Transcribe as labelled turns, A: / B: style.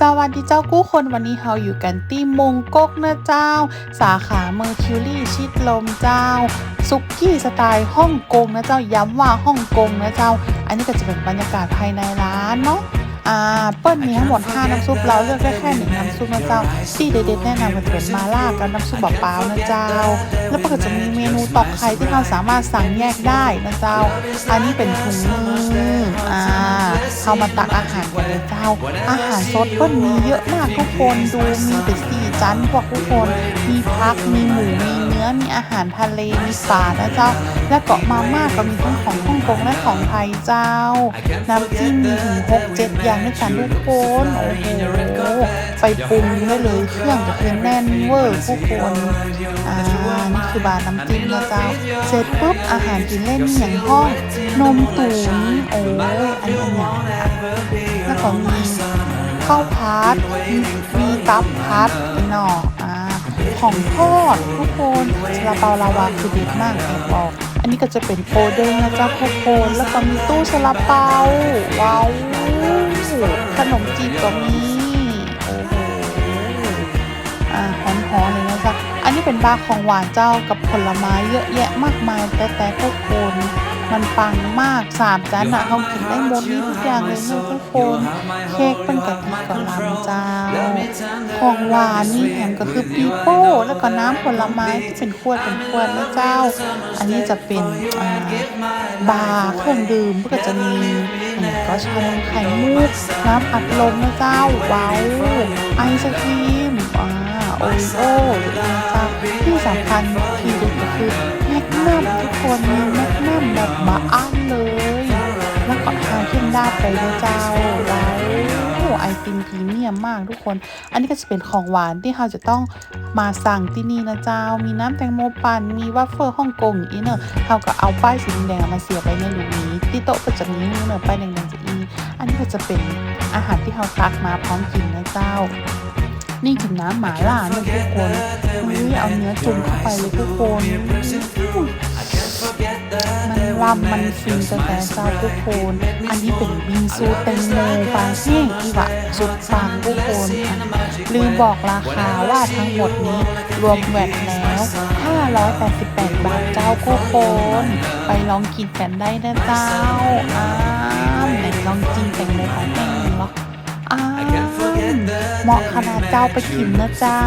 A: สวัสดีเจ้ากู้คนวันนี้เราอยู่กันที่มงกกนะเจ้า สาขาเมอร์คิวรี่ชิดลมเจ้าซุกี้สไตล์ฮ่องกงนะเจ้าย้ำว่าฮ่องกงนะเจ้า อันนี้ก็จะเป็นบรรยากาศภายในร้านเนาะอ่าเปิ้ลมีทั้งหมด 5 น้ำซุปเราเลือกได้แค่หนึ่งน้ำซุปนะเจ้าที่เด็ดๆแนะนำก็จะเป็นมาล่ากับน้ำซุปเปล่าๆนะเจ้า แล้วก็จะมีเมนูตอกไข่ที่เราสามารถสั่งแยกได้นะเจ้า อันนี้เป็นถุงมืออ่า เขามาตักอาหารกันเลยเจ้า อาหารสดเปิ้ลมีเยอะมากทุกคนดูมีเป็นสี่จานพวกทุกคน มีพักมีหมูมีเนื้อมีอาหารทะเลมีปลานะเจ้า และเกาะมาม่าก็มีทั้งของฮ่องกงและของไทยเจ้า น้ำจิ้มมีถึงหกเจ็ดอย่างด้วยกันทุกคนโอ้โหไปปรุงได้เลยเครื่องก็คือแน่นเวอร์ทุกคนอ่านี่คือบาร์น้ำจิ้มนะเจ้าเสร็จปุ๊บอาหารกินเล่นมีอย่างห้องนมตุ๋นโอ้ยอันนี้อันอย่แล้วก็มีข้าวพัดมีมีตับพัดอีกหน่ออ่าของทอดทุกคนซาลาเปาลาวาคือด็ดมากแอบบอกอันนี้ก็จะเป็นโปเด้งนะจ๊ะทุกคนแล้วก็มีตู้ซาลาเปาว้าวขนมจีบก็มีโอ้โหอ่าหอมๆเลยนะจ๊ะอันนี้เป็นบาร์ของหวานเจ้ากับผลไม้เยอะแยะมากมายแต่แต่ทุกคน มันปังมากสามจานอะเขากินได้หมดนี่ทุกอย่างเลยนะทุกคน เค้กเป็นกะทิกับลำเจ้าของหวานนี่แถมก็คือปีโป้แล้วก็น้ำผลไม้ที่เป็นขวดเป็นขวดนะเจ้า อันนี้จะเป็นบาร์เครื่องดื่มก็จะมีก็ชานมไข่มุกน้ำอัดลมนะเจ้าว้าวไอศครีมอ่าโอริโอ้หรืออะเจ้าที่สำคัญทีเด็ดก็คือแมกนัมทุกคนมีแมกนัม แบบบาอันเลย แล้วก็ทานขึ้นได้ไปนะเจ้าว้าวไอติมพรีเมียมมากทุกคน อันนี้ก็จะเป็นของหวานที่เราจะต้องมาสั่งที่นี่นะเจ้า มีน้ำแตงโมปั่น มีวัฟเฟิลฮ่องกงอีเนอะเราก็เอาป้ายสีแดงมาเสียบไว้ในหลุมนี้ ที่โต๊ะก็จะมีเนอะป้ายแดงๆจะอีอันนี้ก็จะเป็นอาหารที่เราตักมาพร้อมกินนะเจ้า นี่กินน้ำหมาล่านี่ยทุกคนอุ้ยเอาเนื้อจุ่มเข้าไปเลยทุกคน อุ้ยมันลำมันฟินแต่แต่เจ้าทุกคน อันนี้เป็นบิงซูแตงโมปลาแห้งอีวะสุดปังทุกคนอะลืมบอกราคาว่าทั้งหมดนี้รวมแวดแล้ว 588 บาทเจ้าทุกคน ไปลองกินกันได้นะเจ้า อ้ามไหนลองกินแตงโมปลาแห้งหรออ้าวเหมาะขนาดเจ้าไปกินนะเจ้า